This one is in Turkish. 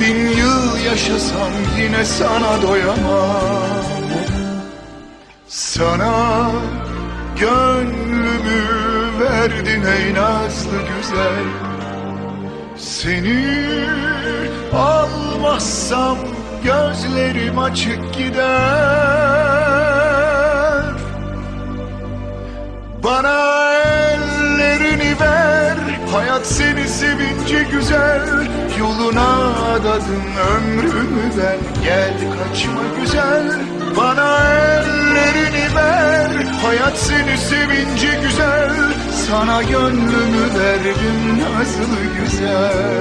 Bin yıl yaşasam yine sana doyamam. Sana gönlümü verdin ey nazlı güzel. Seni almazsam gözlerim açık gider. Bana ellerini ver Hayat seni sevince güzel. Yoluna adadım ömrümü ben. Gel kaçma güzel. Bana ellerini ver. Hayat seni sevince güzel. Sana gönlümü verdim nazlı güzel